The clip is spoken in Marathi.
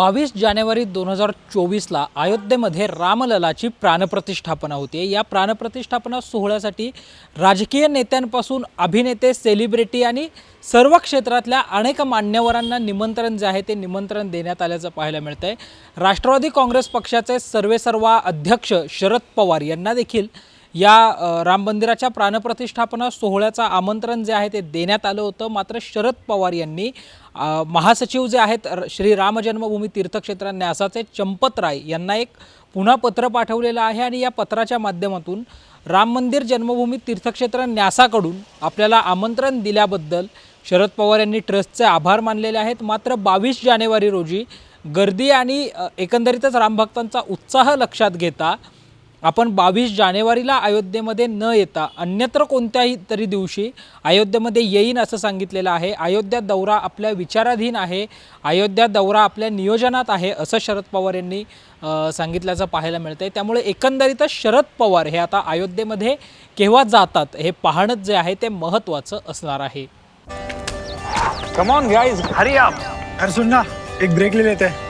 बावीस जानेवारी दोन हजार चोवीसला अयोध्येमध्ये रामललाची प्राणप्रतिष्ठापना होती. या प्राणप्रतिष्ठापना सोहळ्यासाठी राजकीय नेत्यांपासून अभिनेते सेलिब्रिटी आणि सर्व क्षेत्रातल्या अनेक मान्यवरांना निमंत्रण जे आहे ते निमंत्रण देण्यात आल्याचं पाहायला मिळतं आहे राष्ट्रवादी काँग्रेस पक्षाचे सर्वेसर्वा अध्यक्ष शरद पवार यांना देखील या राम मंदिराच्या प्राणप्रतिष्ठापना सोहळ्याचं आमंत्रण जे आहे ते देण्यात आलं होतं. मात्र शरद पवार यांनी महासचिव जे आहेत र- श्री राम जन्मभूमी तीर्थक्षेत्र न्यासाचे चंपत राय यांना एक पुन्हा पत्र पाठवलेलं आहे आणि या पत्राच्या माध्यमातून राम मंदिर जन्मभूमी तीर्थक्षेत्र न्यासाकडून आपल्याला आमंत्रण दिल्याबद्दल शरद पवार यांनी ट्रस्टचे आभार मानलेले आहेत. मात्र बावीस जानेवारी रोजी गर्दी आणि एकंदरीतच रामभक्तांचा उत्साह लक्षात घेता आपण बावीस जानेवारीला अयोध्येमध्ये न येता अन्यत्र कोणत्याही तरी दिवशी अयोध्येमध्ये येईन असं सांगितलेलं आहे. अयोध्या दौरा आपल्या विचाराधीन आहे. अयोध्या दौरा आपल्या नियोजनात आहे असं शरद पवार यांनी सांगितल्याचं पाहायला मिळतं आहे त्यामुळे एकंदरीतच शरद पवार हे आता अयोध्येमध्ये केव्हा जातात हे पाहणंच जे आहे ते महत्त्वाचं असणार आहे. Come on guys hurry up अरे सुन ना एक ब्रेक ले लेते. हैं